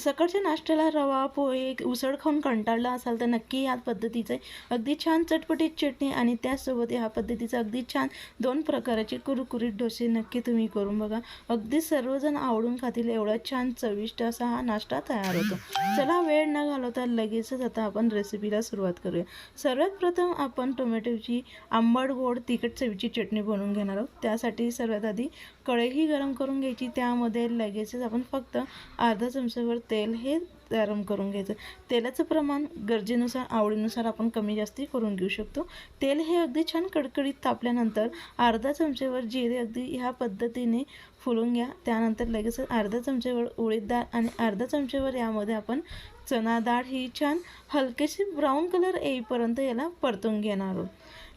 सकाळच्या नाश्त्याला रवा पोहे उसळ खाऊन कंटाळला असाल तर नक्की या पद्धतीचे अगदी छान चटपटीत चटणी आणि त्याचसोबत ह्या पद्धतीचं अगदी छान दोन प्रकाराचे कुरकुरीत डोसे नक्की तुम्ही करून बघा. अगदी सर्वजण आवडून खातील एवढा छान चविष्ट असा हा नाश्ता तयार होतो. चला वेळ न घालवता लगेचच आता आपण रेसिपीला सुरुवात करूया. सर्वात प्रथम आपण टोमॅटोची आंबट गोड तिखट चवीची चटणी बनवून घेणार आहोत. त्यासाठी सर्वात आधी कढई गरम करून घ्यायची. त्यामध्ये लगेचच आपण फक्त अर्धा चमचाभर तेल हे गरम करून घ्यायचं. तेलाचं प्रमाण गरजेनुसार आवडीनुसार आपण कमी जास्ती करून घेऊ शकतो. तेल हे अगदी छान कडकडीत तापल्यानंतर अर्धा चमचेवर जिरे अगदी ह्या पद्धतीने फुलून घ्या. त्यानंतर लगेच अर्धा चमचेवर उडीद डाळ आणि अर्धा चमचेवर यामध्ये आपण चणा डाळ ही छान हलकेशी ब्राऊन कलर येईपर्यंत याला परतून घेणार आहोत.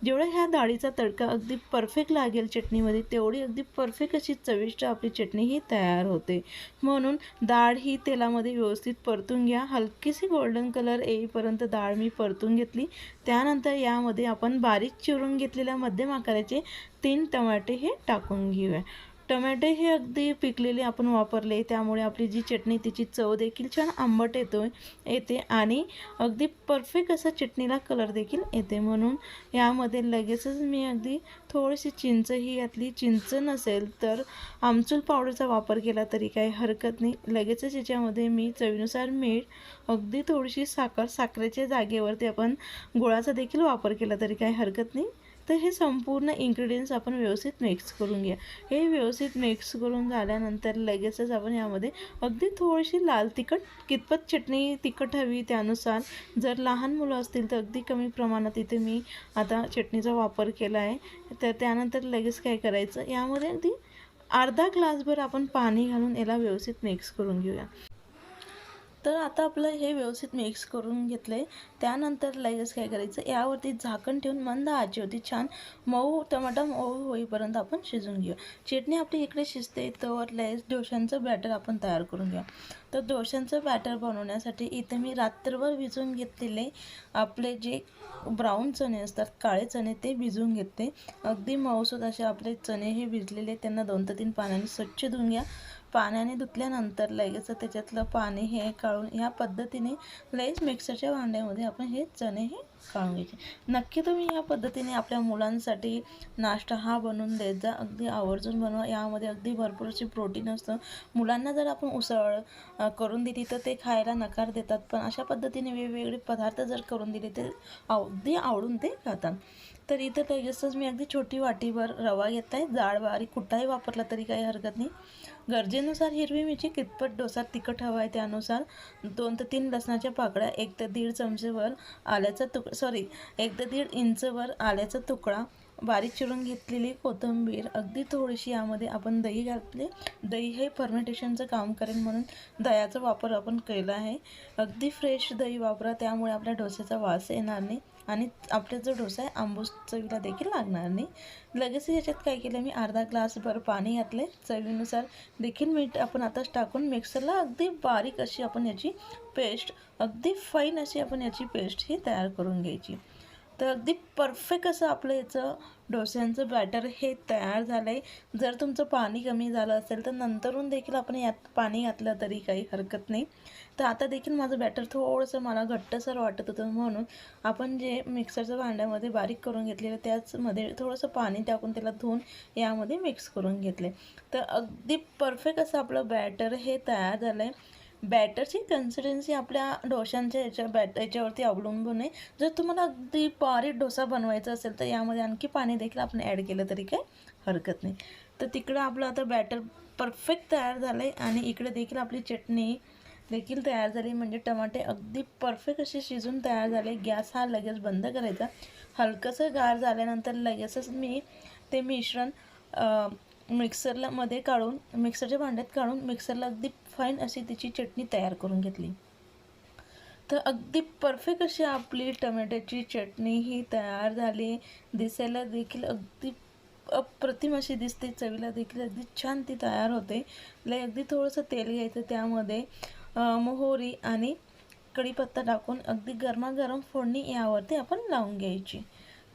जेवढं ह्या डाळीचा तडका अगदी परफेक्ट लागेल चटणीमध्ये तेवढी अगदी परफेक्ट अशी चविष्ट आपली चटणी ही तयार होते. म्हणून डाळ ही तेलामध्ये व्यवस्थित परतून घ्या. हलकीशी गोल्डन कलर येईपर्यंत डाळ मी परतून घेतली. त्यानंतर यामध्ये आपण बारीक चिरून घेतलेल्या मध्यम आकाराचे तीन टमाटे हे टाकून घेऊया. टमॅटे हे अगदी पिकलेले आपण वापरले त्यामुळे आपली जी चटणी तिची चव देखील छान आंबट येतो येते आणि अगदी परफेक्ट असा चटणीला कलर देखील येते. म्हणून यामध्ये लगेचच मी अगदी थोडीशी चिंच ही यातली चिंच नसेल तर आमचूल पावडरचा वापर केला तरी काही हरकत नाही. लगेचच याच्यामध्ये मी चवीनुसार मीठ अगदी थोडीशी साखर साखरेच्या जागेवरती आपण गुळाचा देखील वापर केला तरी काही हरकत नाही. तर हे संपूर्ण इन्ग्रेडियंट्स आपण व्यवस्थित मिक्स करून घ्या. हे व्यवस्थित मिक्स करून झाल्यानंतर लगेचच आपण यामध्ये अगदी थोडीशी लाल तिखट कितपत चटणी तिखट हवी त्यानुसार. जर लहान मुलं असतील तर अगदी कमी प्रमाणात इथे मी आता चटणीचा वापर केला आहे. तर त्यानंतर लगेच काय करायचं? यामध्ये अगदी अर्धा ग्लासभर आपण पाणी घालून याला व्यवस्थित मिक्स करून घेऊया. तर आता आपलं हे व्यवस्थित मिक्स करून घेतलं आहे त्यानंतर लगेच काय करायचं यावरती झाकण ठेवून मंद आजीवरती छान मऊ टमाटा मऊ होईपर्यंत आपण शिजून घेऊ चटणी आपली इकडे शिजते तर लगेच डोशांचं बॅटर आपण तयार करून घेऊ तर डोशांचं बॅटर बनवण्यासाठी इथे मी रात्रभर भिजवून घेतलेले आपले जे ब्राऊन चणे असतात काळे चणे ते भिजवून घेते. अगदी मऊसूत असे आपले चणे हे भिजलेले त्यांना दोन ते तीन पाण्याने स्वच्छ धुवून घ्या. पाण्याने धुतल्यानंतर लगेच त्याच्यातलं पाणी हे काढून ह्या पद्धतीने लगेच मिक्सरच्या भांड्यामध्ये आपण हे चणे हे सांगायची नक्की तुम्ही या पद्धतीने आपल्या मुलांसाठी नाश्ता हा बनवून देत जा अगदी आवर्जून बनवा. यामध्ये अगदी भरपूर अशी प्रोटीन असतं. मुलांना जर आपण उसळ करून दिली तर ते खायला नकार देतात. पण अशा पद्धतीने वेगवेगळे पदार्थ जर करून दिले तर अगदी आवडून ते खातात. तर इथं लगेचच मी अगदी छोटी वाटीभर रवा घेत आहे जाड बारीक कुठलाही वापरला तरी काही हरकत नाही. गरजेनुसार हिरवी मिरची कितपत डोसा तिखट हवा आहे त्यानुसार दोन ते तीन लसणाच्या पाकळ्या एक ते दीड चमचेवर आल्याचा तुक सॉरी एक ते दीड इंचवर आल्याचा तुकडा बारीक चिरून घेतलेली कोथिंबीर अगदी थोडीशी यामध्ये आपण दही घातले. दही हे फर्मेंटेशनचं काम करेल म्हणून दह्याचा वापर आपण केला आहे. अगदी फ्रेश दही वापरा त्यामुळे आपल्या डोस्याचा वास येणार नाही. आणि आपला जो डोसा आहे आंबूस चवीला देखील लागणार नाही. लगेच याच्यात काय केलं मी अर्धा ग्लासभर पाणी घातले. चवीनुसार देखील मीठ आपण आताच टाकून मिक्सरला अगदी बारीक अशी आपण याची पेस्ट अगदी फाईन अशी आपण याची पेस्ट ही तयार करून घ्यायची. तर अगदी परफेक्ट असं आपलं याचं डोस्यांचं बॅटर हे तयार झालं आहे जर तुमचं पाणी कमी झालं असेल तर नंतरून देखील आपण यात पाणी घातलं तरी काही हरकत नाही. तर आता देखील माझं बॅटर थोडंसं मला घट्टसर वाटत होतं म्हणून आपण जे मिक्सरच्या भांड्यामध्ये बारीक करून घेतलेलं त्याचमध्ये थोडंसं पाणी टाकून त्याला धुवून यामध्ये मिक्स करून घेतले तर अगदी परफेक्ट असं आपलं बॅटर हे तयार झालं आहे बॅटरची कन्सिस्टन्सी आपल्या डोशांच्या याच्या बॅट याच्यावरती अवलंबून आहे. जर तुम्हाला अगदी बारीक डोसा बनवायचा असेल तर यामध्ये आणखी पाणी देखील आपण ॲड केलं तरी काही हरकत नाही. तर तिकडं आपलं आता बॅटर परफेक्ट तयार झालं आहे आणि इकडे देखील आपली चटणी देखील तयार झाली. म्हणजे टमाटे अगदी परफेक्ट असे शिजून तयार झाले. गॅस हा लगेच बंद करायचा. हलकंसं गार झाल्यानंतर लगेचच मी ते मिश्रण मिक्सरला मध्ये काढून मिक्सरच्या भांड्यात काढून मिक्सरला अगदी फाईन अशी तिची चटणी तयार करून घेतली. तर अगदी परफेक्ट अशी आपली टमॅटोची चटणी ही तयार झाली. दिसायला देखील अगदी अप्रतिम अशी दिसते. चवीला देखील अगदी छान ती तयार होते. लय अगदी थोडंसं तेल घ्यायचं त्यामध्ये मोहरी आणि कढीपत्ता टाकून अगदी गरमागरम फोडणी यावरती आपण लावून घ्यायची.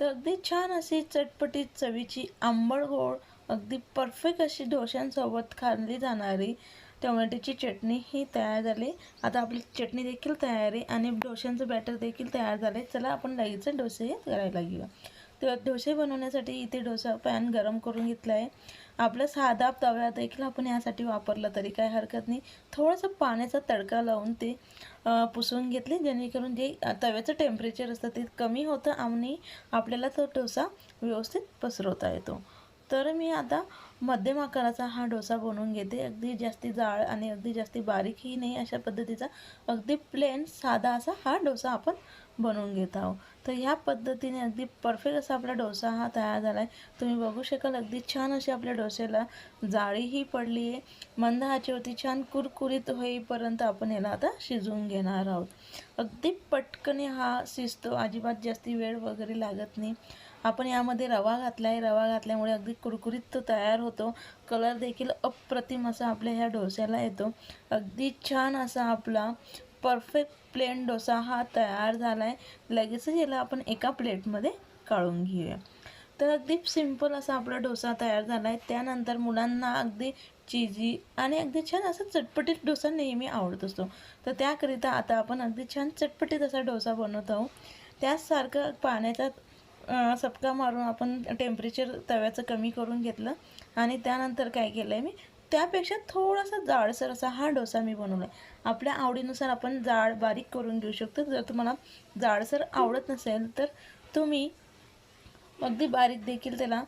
तर अगदी छान अशी चटपटीत चवीची आंबट गोड अगदी परफेक्ट अशी डोश्यांसोबत खाल्ली जाणारी. टोमॅटोची चटणी ही तयार झाली. आता आपली चटणी देखील तयार आहे आणि डोश्यांचं बॅटर देखील तयार झालं. आहे चला आपण लगेच डोसे करायला घेऊया. तर डोसे बनवण्यासाठी इथे डोसा पॅन गरम करून घेतला आहे आपलं साधा तव्या देखील आपण यासाठी वापरला तरी काय हरकत नाही. थोडंसं पाण्याचा तडका लावून ते पुसून घेतले. जेणेकरून जे तव्याचं टेम्परेचर असतं ते कमी होतं आणि आपल्याला तो डोसा व्यवस्थित पसरवता येतो. तर मी आता मध्यम आकाराचा हा डोसा बनवून घेते. अगदी जास्ती जाळ आणि अगदी जास्ती बारीकही नाही अशा पद्धतीचा अगदी प्लेन साधा असा हा डोसा आपण बनवून घेत आहोत. तर ह्या पद्धतीने अगदी परफेक्ट असा आपला डोसा हा तयार झाला आहे तुम्ही बघू शकाल अगदी छान अशी आपल्या डोसेला जाळीही पडली आहे. मंद आचेवरती छान कुरकुरीत होईपर्यंत आपण याला आता शिजवून घेणार आहोत. अगदी पटकन हा शिजतो. अजिबात जास्ती वेळ वगैरे लागत नाही. आपण यामध्ये रवा घातला आहे रवा घातल्यामुळे अगदी कुरकुरीत तो तयार होतो. कलर देखील अप्रतिम असा आपल्या ह्या डोस्याला येतो. अगदी छान असा आपला परफेक्ट प्लेन डोसा हा तयार झाला आहे लगेचच याला आपण एका प्लेटमध्ये काढून घेऊया. तर अगदी सिंपल असा आपला डोसा तयार झाला आहे त्यानंतर मुलांना अगदी चिजी आणि अगदी छान असा चटपटीत डोसा नेहमी आवडत असतो. तर त्याकरिता आता आपण अगदी छान चटपटीत असा डोसा बनवत आहोत. त्याचसारखं पाण्याचा सपका मारून आपण टेम्परेचर तव्याचं कमी करून घेतलं. आणि त्यानंतर काय केलं आहे मी? त्यापेक्षा थोडासा जाडसर असा हा डोसा मी बनवला आहे आपल्या आवडीनुसार आपण जाड बारीक करून घेऊ शकतो. जर तुम्हाला जाडसर आवडत नसेल तर तुम्ही अगदी बारीक देखील त्याला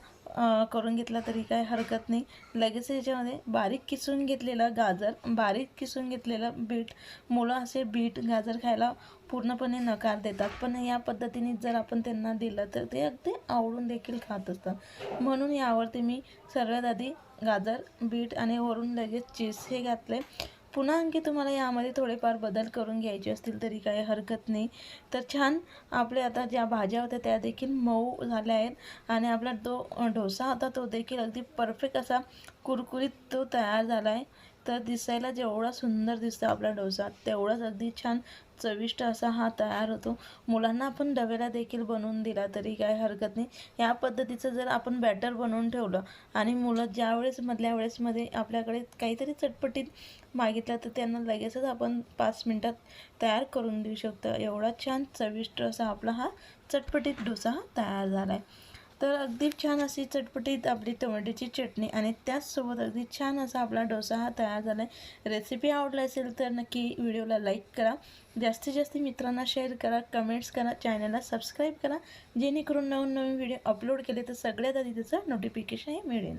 करून घेतला तरी काय हरकत नाही. लगेच याच्यामध्ये बारीक किसून घेतलेला गाजर बारीक किसून घेतलेलं बीट मुलं असे बीट गाजर खायला पूर्णपणे नकार देतात. पण या पद्धतीने जर आपण त्यांना दिलं तर ते अगदी आवडून देखील खात असतात. म्हणून यावरती मी सर्वात आधी गाजर बीट आणि वरून लगेच चीज हे घातले. पुन्हा आणखी तुम्हाला यामध्ये थोडेफार बदल करून घ्यायचे असतील तरी काही हरकत नाही. तर छान आपले आता ज्या भाज्या होत्या त्या देखील मऊ झाल्या आहेत. आणि आपला जो डोसा होता तो देखील अगदी परफेक्ट असा कुरकुरीत तो तयार झाला आहे. तर दिसायला जेवढा सुंदर दिसतो आपला डोसा तेवढाच अगदी छान चविष्ट असा हा तयार होतो. मुलांना आपण डब्याला देखील बनवून दिला तरी काय हरकत नाही. या पद्धतीचं जर आपण बॅटर बनवून ठेवलं आणि मुलं ज्यावेळेस मधल्या वेळेसमध्ये आपल्याकडे काहीतरी चटपटीत मागितलं तर त्यांना लगेचच आपण पाच मिनटात तयार करून देऊ शकतो. एवढा छान चविष्ट असा आपला हा चटपटीत डोसा हा तयार झाला आहे तर अगदी छान अशी चटपटीत आपली टोमॅटोची चटणी आणि त्याचसोबत अगदी छान असा आपला डोसा हा तयार झाला आहे रेसिपी आवडला असेल तर नक्की व्हिडिओला लाईक करा. जास्तीत जास्त मित्रांना शेअर करा कमेंट्स करा चॅनलला सबस्क्राईब करा. जेणेकरून नवीन नवीन व्हिडिओ अपलोड केले तर सगळ्यात आधी त्याचं नोटिफिकेशन हे मिळेल.